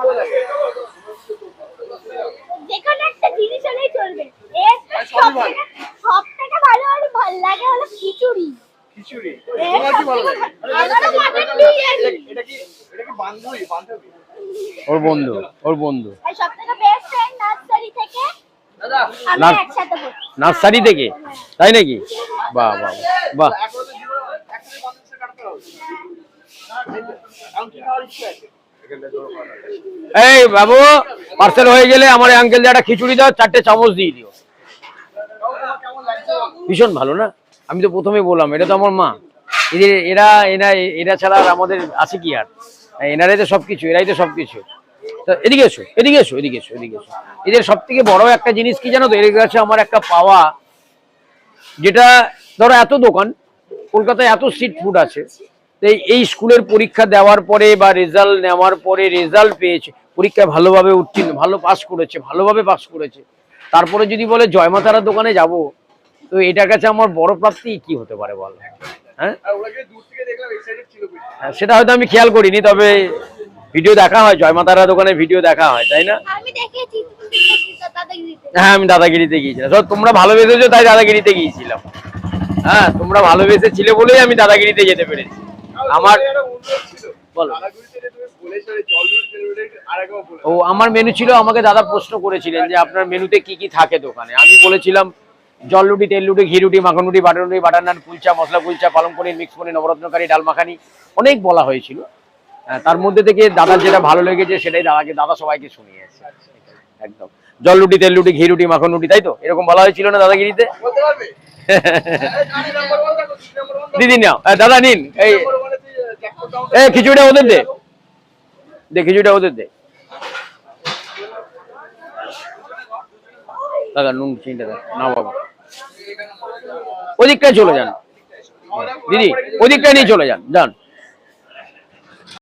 ভালো লাগে। যেকোনো একটা জিনিস হলেই চলবে। এর সব থেকে ভালো। আর ভালো লাগে হলো খিচুড়ি। খিচুড়ি। তোমার কি ভালো লাগে? ভালো- আমারও মাটন বিরিয়ানি। এটা- এটা কি এটা কি বান্ধবী? বান্ধবী? ওর বন্ধু ওর বন্ধু। বেস্ট ফ্রেন্ড থেকে নার্সারি থেকে? তাই নাকি? বাহ বাহ বাহ। এই বাবু পার্সেল হয়ে গেলে আমার আঙ্কেল একটা খিচুড়ি দাও, চারটে চামচ দিয়ে দিও। ভীষণ ভালো না? আমি তো প্রথমে বললাম, এটা তো আমার মা। এদের, এরা এরা এরা ছাড়া আর আমাদের আছে কি আর? এনারাই তো সবকিছু, এরাই তো সবকিছু। তো এদিকে এসো এদিকে এসো এদিকে এসো এদিকে এসো। এদের সব থেকে বড় একটা জিনিস কি জানো তো? এদের কাছে আমার একটা পাওয়া, যেটা ধরো এত দোকান, কলকাতায় এত স্ট্রিট ফুড আছে। তো এই- এই স্কুলের পরীক্ষা দেওয়ার পরে বা রেজাল্ট নেওয়ার পরে রেজাল্ট পেয়েছে পরীক্ষা ভালোভাবে উত্তীর্ণ ভালো পাস করেছে ভালোভাবে পাস করেছে। তারপরে যদি বলে জয়মাতারার দোকানে যাব? তো এটার কাছে আমার বড় প্রাপ্তি কি হতে পারে বল? হ্যাঁ? আর ওনাকে দূর থেকে দেখলাম এক্সাইটেড ছিল বেশি। হ্যাঁ, সেটা হয়তো আমি খেয়াল করিনি তবে ভিডিও দেখা হয় জয়মাতারা দোকানে ভিডিও দেখা হয় তাই না? আমি দেখেছি দাদাগিরিতে। হ্যাঁ আমি দাদাগিরিতে গিয়েছিলাম। তোমরা ভালোবেসেছো তাই দাদাগিরিতে গিয়েছিলাম। হ্যাঁ তোমরা ভালোবেসে ছিলে বলেই আমি দাদাগিরিতে যেতে পেরেছি। আমার বলো। ও আমার মেনু ছিল আমাকে দাদা প্রশ্ন করেছিলেন যে আপনার মেনুতে কি কি থাকে দোকানে। আমি বলেছিলাম জল রুটি তেল রুটি ঘি রুটি মাখন রুটি বাটার রুটি বাটার নান কুলচা মশলা কুলচা পালং পনির মিক্স পনির নবরত্নকারী ডাল মাখানি অনেক বলা হয়েছিল। তার মধ্যে থেকে দাদার যেটা ভালো লেগেছে সেটাই দাদাকে দাদা সবাইকে শুনিয়েছে। একদম। জল রুটি তেল রুটি ঘি রুটি মাখন রুটি তাই তো? এরকম বলা হয়েছিল না দাদাগিরিতে? দিদি নাও। দাদা নিন। এই এই খিচুড়িটা ওদের দে। দে, খিচুড়িটা ওদের দে। নুন চিনিটা না, বাবা। ওদিকটায় চলে যান। দিদি, ওদিকটায় নিয়ে চলে যান। যান।